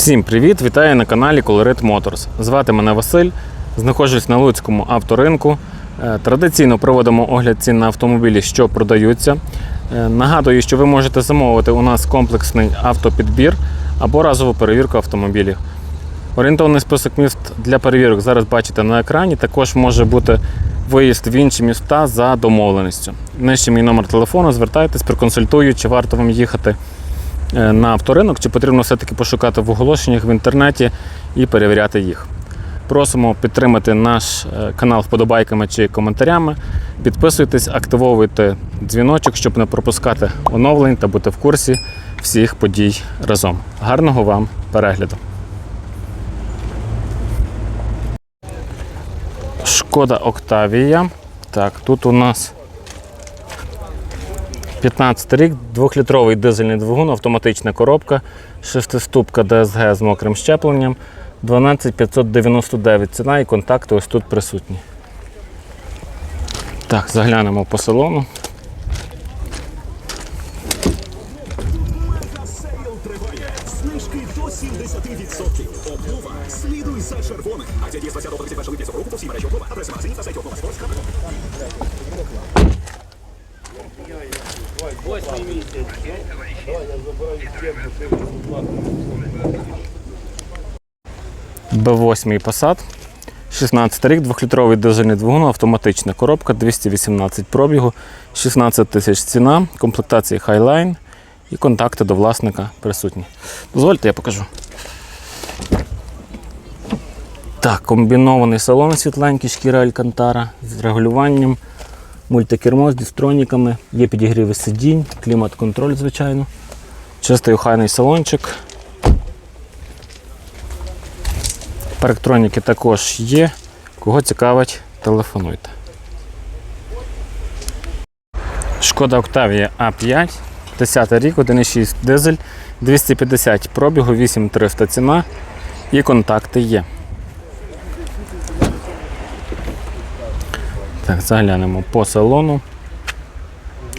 Всім привіт! Вітаю на каналі Colorit Motors. Звати мене Василь. Знаходжусь на Луцькому авторинку. Е, Традиційно проводимо огляд цін на автомобілі, що продаються. Е, Нагадую, що ви можете замовити у нас комплексний автопідбір або разову перевірку автомобілів. Орієнтовний список міст для перевірок зараз бачите на екрані. Також може бути виїзд в інші міста за домовленістю. Нижче мій номер телефону, звертайтесь, проконсультую, чи варто вам їхати на авторинок, чи потрібно все-таки пошукати в оголошеннях в інтернеті і перевіряти їх. Просимо підтримати наш е, канал вподобайками чи коментарями. Підписуйтесь, активовуйте дзвіночок, щоб не пропускати оновлень та бути в курсі всіх подій разом. Гарного вам перегляду! Шкода Октавія. Так, тут у нас 15 рік, 2-літровий дизельний двигун, автоматична коробка, шестиступка DSG з мокрим щепленням, 12599 ціна і контакти ось тут присутні. Так, заглянемо по салону. Сейл триває. Знижки до 70%. Обнова. Слідуй за червоним. Акція з 20 до 31 липня цього року по обнова Спортс. Б8 Passat. 16 рік, 2-літровий дизельний двигун, автоматична коробка, 218 пробігу, 16 тисяч ціна, комплектації Highline і контакти до власника присутні. Дозвольте, я покажу. Так, комбінований салон світленький, шкіра Алькантара з регулюванням, мультикермо з дистроніками, є підігріви сидінь, клімат-контроль, звичайно. Чистий охайний салончик. Парктроніки також є. Кого цікавить, телефонуйте. Шкода Октавія А5, 10 рік, 1,6 дизель, 250 пробігу, 8300 ціна і контакти є. Так, заглянемо по салону.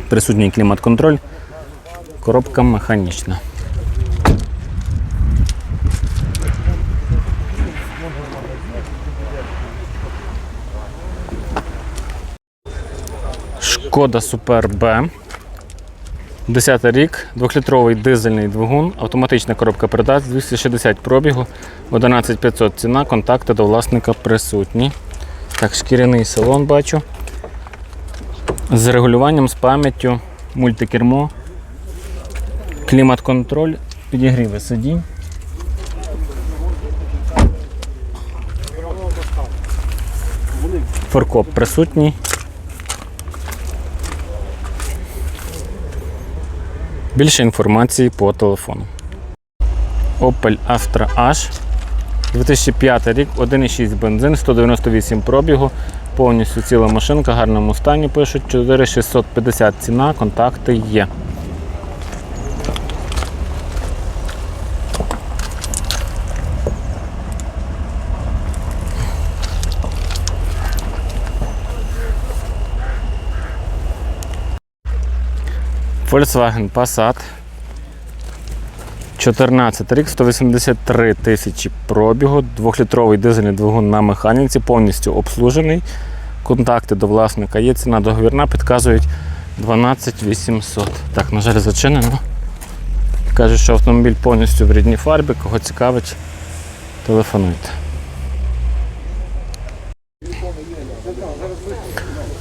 Присутній клімат-контроль, коробка механічна. Шкода Супер Б. 10 рік, 2-літровий дизельний двигун, автоматична коробка передач, 260 пробігу, 11500 ціна, контакти до власника присутні. Так, шкіряний салон бачу. З регулюванням, з пам'яттю, мультикермо, клімат-контроль, підігріви сидінь. Форкоп присутній. Більше інформації по телефону. Opel Astra H. 2005 рік, 1,6 бензин, 198 пробігу, повністю ціла машинка, в гарному стані пишуть, 4650 ціна, контакти є. Volkswagen Passat. 14 рік, 183 тисячі пробігу, 2-літровий дизельний двигун на механіці, повністю обслужений. Контакти до власника є, ціна договірна, підказують 12 800. Так, на жаль, зачинено. Кажуть, що автомобіль повністю в рідній фарбі, кого цікавить, телефонуйте.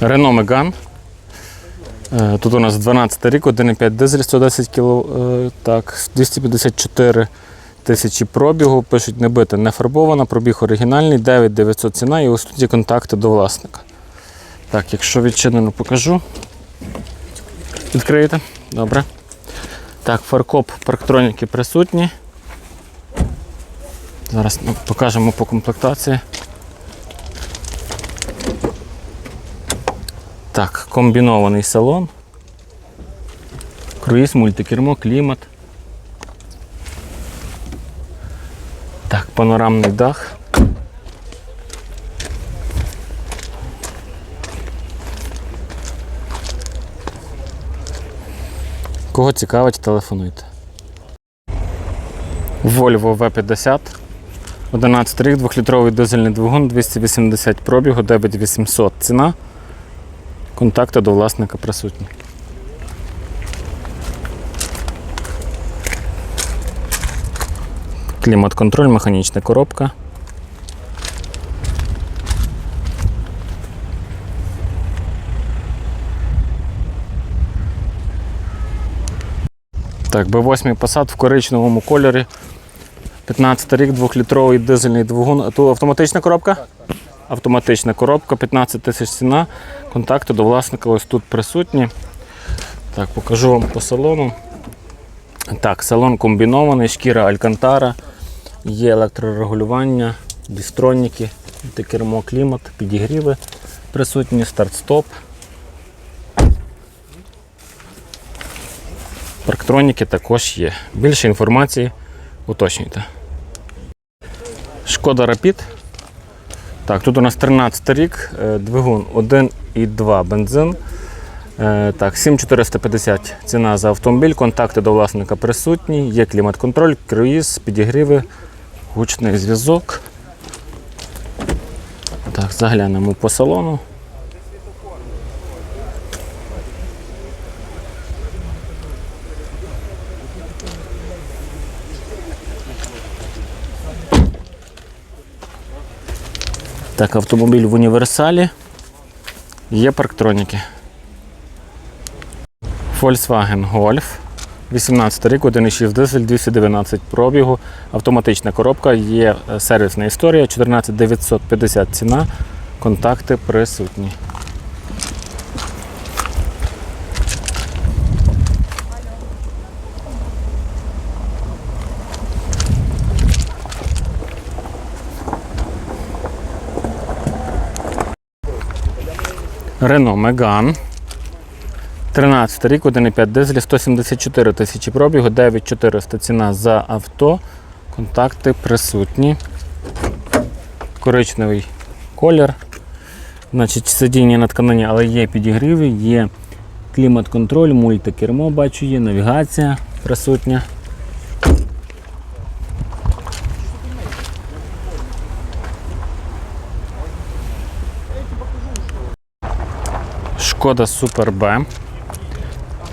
Renault Megane. Е, Тут у нас 12 рік, 1,5 дизель, 110 кг, так, 254 тисячі пробігу. Пишуть не бита, не фарбована, пробіг оригінальний, 9900 ціна і ось тут є контакти до власника. Так, якщо відчинено, покажу. Відкриєте? Добре. Так, фаркоп парктроніки присутні. Зараз покажемо по комплектації. Так, комбінований салон. Круїз, мультикермо, клімат. Так, панорамний дах. Кого цікавить, телефонуйте. Volvo V50. 11 рік, 2-літровий дизельний двигун, 280 пробігу, 9800 ціна. Контакти до власника присутні. Клімат-контроль, механічна коробка. Так, B8 Passat в коричневому кольорі. 15 рік, 2-літровий дизельний двигун. А то автоматична коробка? Автоматична коробка, 15 тисяч ціна. Контакти до власника ось тут присутні. Так, покажу вам по салону. Так, салон комбінований, шкіра Алькантара, є електрорегулювання, дістроніки, кермо клімат, підігріви присутні, старт-стоп. Парктроніки також є. Більше інформації уточнюйте. Шкода Rapid. Так, тут у нас 13 рік, е, двигун 1,2 бензин. Е, Так, 7450 ціна за автомобіль, контакти до власника присутні, є клімат-контроль, круїз, підігріви, гучний зв'язок. Так, заглянемо по салону. Так, автомобіль в універсалі. Є парктроніки. Volkswagen Golf. 18 рік, 1,6 дизель, 219 пробігу, автоматична коробка, є е, сервісна історія, 14 950 ціна, контакти присутні. Renault Megane. 13 рік, 1,5 дизель, 174 тисячі пробігу, 9400 ціна за авто. Контакти присутні. Коричневий колір. Значить, сидіння на тканині, але є підігріви, є клімат-контроль, мультикермо, бачу, є навігація присутня. Шкода Супер Б.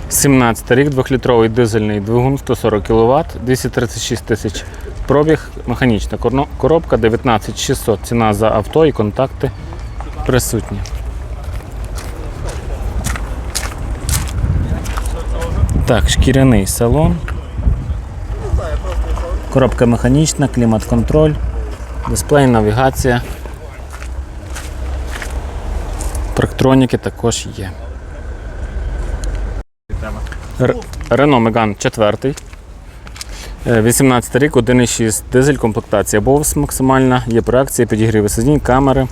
17 рік, 2-літровий дизельний двигун 140 кВт, 236 тисяч пробіг, механічна коробка, 19600 ціна за авто і контакти присутні. Так, шкіряний салон. Коробка механічна, клімат-контроль, дисплей, навігація. Парктроніки також є. Р- Renault Megane 4. Е, 18 рік, 1,6 дизель, комплектація Bose максимальна, є проекція, підігріви сидінь, камери,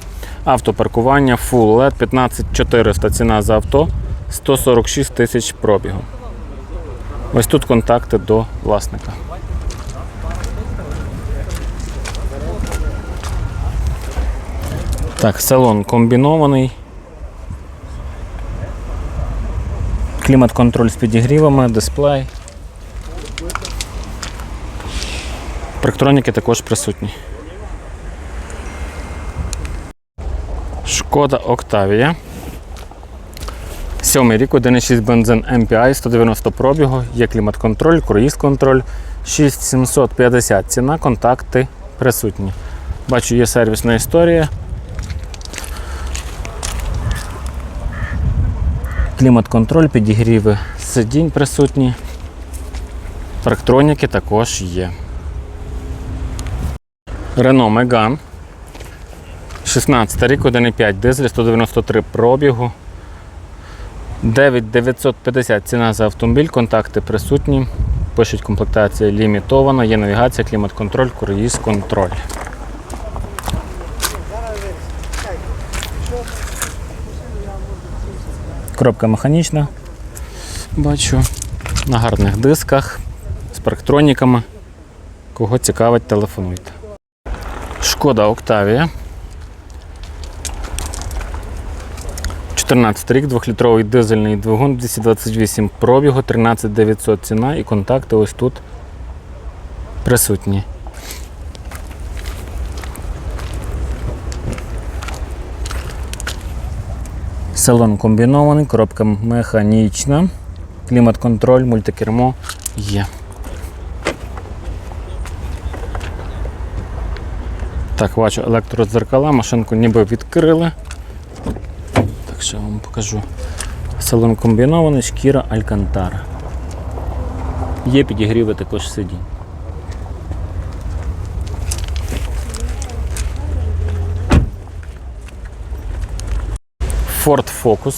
автопаркування, Full LED, 15400 ціна за авто, 146 тисяч пробігу. Ось тут контакти до власника. Так, салон комбінований. Клімат-контроль з підігрівами, дисплей. Парктроніки також присутні. Шкода Octavia. Сьомий рік, 1,6 бензин MPI, 190 пробігу, є клімат-контроль, круїз-контроль, 6750 ціна, контакти присутні. Бачу, є сервісна історія. Клімат-контроль, підігріви сидінь присутні. Парктроніки також є. Renault Megane. 16 рік, 1,5 дизель, 193 пробігу. 9950 ціна за автомобіль, контакти присутні. Пишуть комплектація лімітована, є навігація, клімат-контроль, круїз-контроль. Коробка механічна. Бачу. На гарних дисках, з парктроніками. Кого цікавить, телефонуйте. Шкода Октавія. 14 рік, 2-літровий дизельний двигун, 228 пробігу, 13900 ціна і контакти ось тут присутні. Салон комбінований, коробка механічна, клімат-контроль, мультикермо є. Так, бачу електродзеркала, машинку ніби відкрили. Так що я вам покажу. Салон комбінований, шкіра Алькантара. Є підігріви також сидінь. Ford Focus.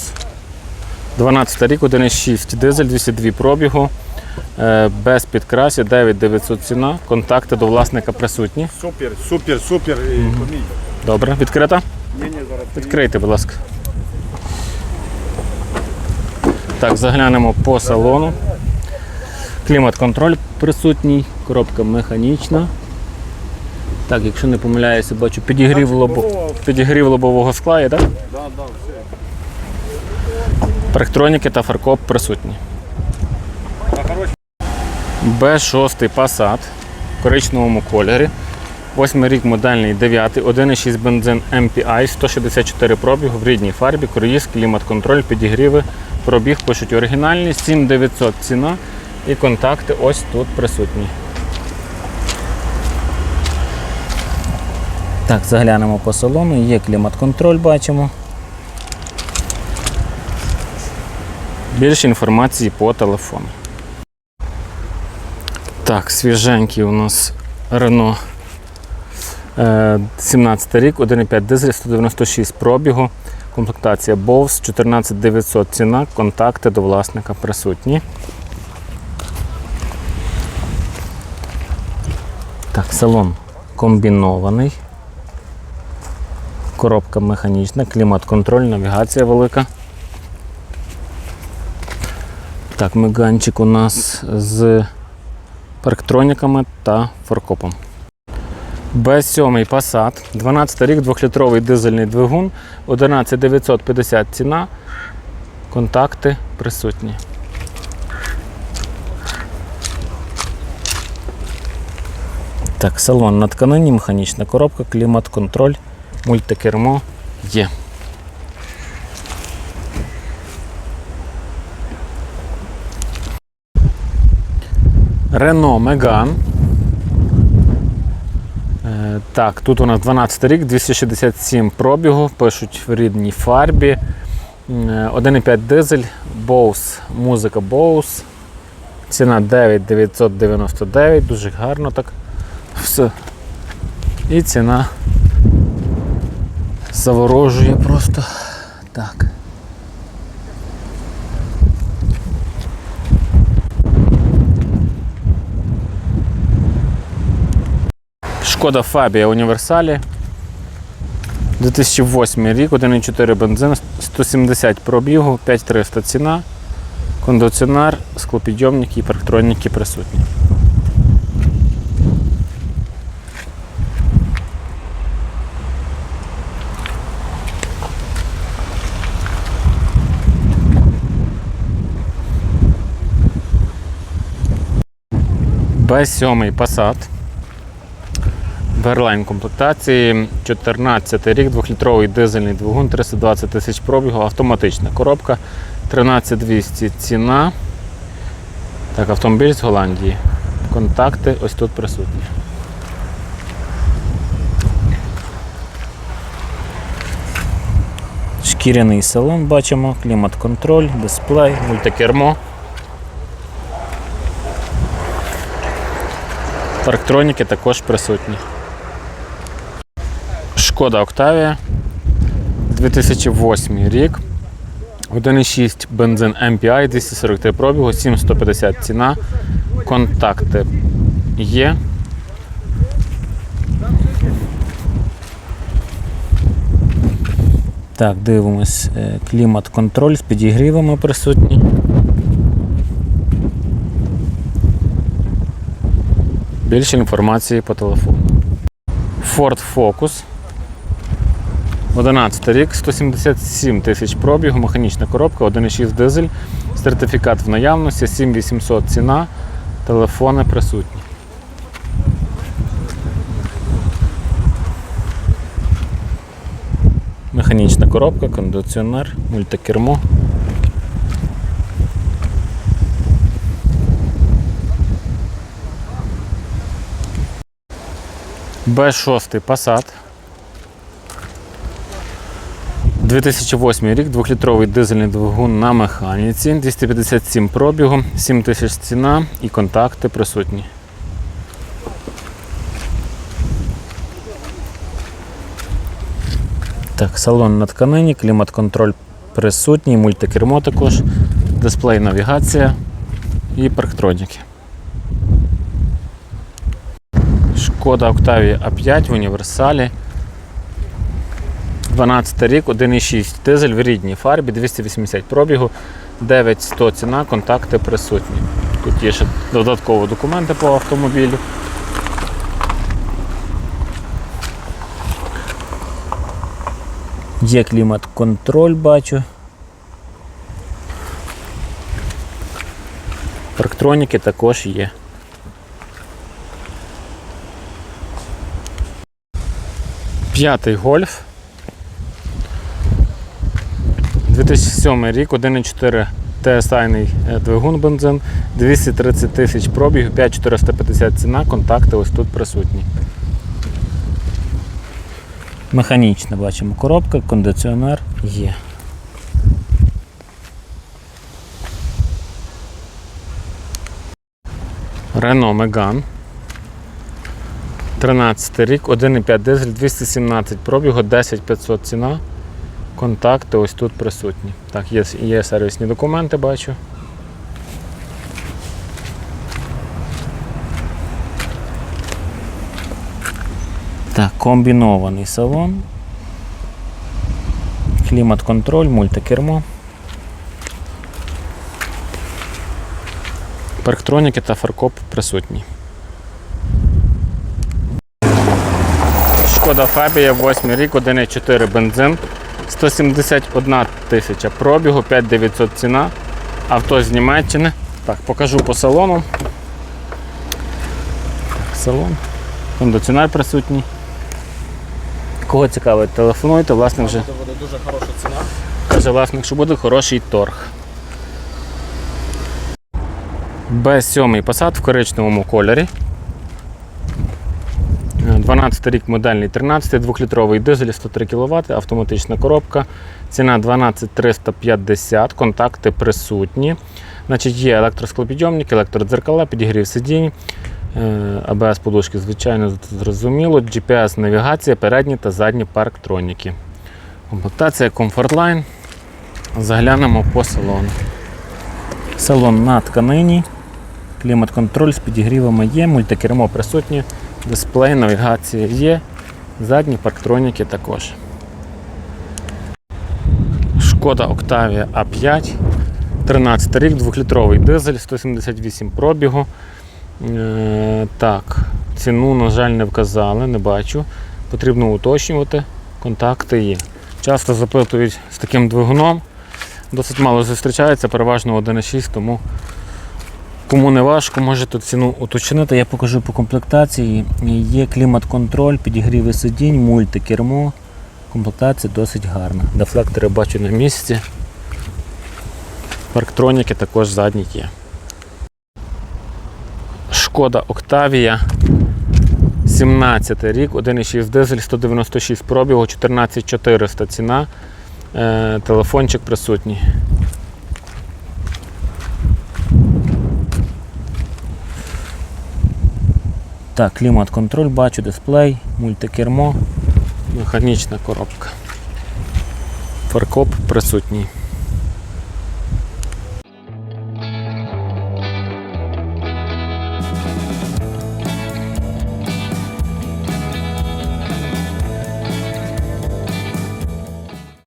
12 рік, 1,6 дизель, 202 пробігу. е, Без підкрасів, 9900 ціна. Контакти до власника присутні. Супер, супер, супер. помій. Добре, відкрита? Ні, ні, зараз. Відкрийте, будь ласка. Так, заглянемо по салону. Клімат-контроль присутній, коробка механічна. Так, якщо не помиляюся, бачу підігрів, лобо... підігрів лобового скла, є, так? Да, да, все. Парктроніки та фаркоп присутні. Б6 Passat в коричневому кольорі. 8 рік модельний 9, 1,6 бензин MPI, 164 пробігу в рідній фарбі, круїз, клімат-контроль, підігріви, пробіг пишуть оригінальні, 7900 ціна і контакти ось тут присутні. Так, заглянемо по салону, є клімат-контроль, бачимо. Більше інформації по телефону. Так, свіженький у нас е, 17 рік, 1,5 дизель, 196 пробігу, комплектація Bose, 14900 ціна, контакти до власника присутні. Так, салон комбінований. Коробка механічна, клімат-контроль, навігація велика. Так, меганчик у нас з парктроніками та форкопом. Б7 Passat, 12 рік, 2-літровий дизельний двигун, 11950 ціна. Контакти присутні. Так, салон на тканині, механічна коробка, клімат-контроль, мультикермо є. Megane. Е, Так, тут у нас 12 рік, 267 пробігу, пишуть в рідній фарбі. Е, 1,5 дизель, Bose, музика Bose. Ціна 9999, дуже гарно так. Все. І ціна заворожує просто. Так. Шкода Фабія Універсалі. 2008 рік, 1,4 бензин, 170 пробігу, 5300 ціна, кондиціонер, склопідйомники і парктроніки присутні. Б7 Passat. Берлайн комплектації 14 рік, 2-літровий дизельний двигун, 320 тисяч пробігу, автоматична коробка, 13200 ціна. Так, автомобіль з Голландії. Контакти ось тут присутні. Шкіряний салон бачимо, клімат-контроль, дисплей, мультикермо. Парктроніки також присутні. Шкода Октавія 2008 рік. 1,6 бензин MPI, 243 пробігу, 7150 ціна. Контакти є. Так, дивимось. е, Клімат-контроль з підігрівами присутні. Більше інформації по телефону. Ford Focus. 11 рік, 177 тисяч пробігу, механічна коробка, 1,6 дизель, сертифікат в наявності, 7800 ціна, телефони присутні. Механічна коробка, кондиціонер, мультикермо. Б6 Passat. 2008 рік, 2-літровий дизельний двигун на механіці, 257 пробігу, 7 тисяч ціна і контакти присутні. Так, салон на тканині, клімат-контроль присутній, мультикермо також, дисплей навігація і парктроніки. Шкода Octavia A5 в універсалі. 12 рік, 1,6 дизель в рідній фарбі, 280 пробігу, 9100 ціна, контакти присутні. Тут є ще додаткові документи по автомобілю. Є клімат-контроль, бачу. Парктроніки також є. П'ятий гольф. 2007 рік, 1,4 TSI двигун бензин, 230 тисяч пробігів, 5450 ціна, контакти ось тут присутні. Механічна бачимо коробка, кондиціонер є. Renault Megane. 13 рік, 1,5 дизель, 217 пробігу, 10500 ціна. Контакти ось тут присутні. Так, є, є сервісні документи, бачу. Так, комбінований салон. Клімат-контроль, мультикермо. Парктроніки та фаркоп присутні. Шкода Фабія, 8 рік, 1,4 бензин, 171 тисяча пробігу, 5900 ціна. Авто з Німеччини. Так, покажу по салону. Так, салон. Кондиціонер присутній. Кого цікавить, телефонуйте, власник вже. Це буде дуже хороша ціна. Каже власник, що буде хороший торг. Б7 Passat в коричневому кольорі. 12 рік модельний 13, 2-літровий дизель 103 кВт, автоматична коробка. Ціна 12 350, контакти присутні. Значить, Є електросклопідйомник, електродзеркала, підігрів сидінь, е, АБС подушки, звичайно, зрозуміло, GPS навігація, передні та задні парктроніки. Комплектація Comfortline. Заглянемо по салону. Салон на тканині. Клімат-контроль з підігрівами є, мультикермо присутнє, дисплей, навігація є, задні парктроніки також. Шкода Octavia A5. 13 рік, 2-літровий дизель, 178 пробігу. Е, так, ціну, на жаль, не вказали, не бачу. Потрібно уточнювати. Контакти є. Часто запитують з таким двигуном. Досить мало зустрічається, переважно 1,6, тому кому не важко, можете ціну уточнити. Я покажу по комплектації. Є клімат-контроль, підігріви сидінь, мультикермо. Комплектація досить гарна. Дефлектори бачу на місці. Парктроніки також задні є. Шкода Octavia 17 рік, 1,6 дизель, 196 пробігу, 14400 ціна. Е, телефончик присутній. Так, клімат-контроль, бачу дисплей, мультикермо, механічна коробка. Фаркоп присутній.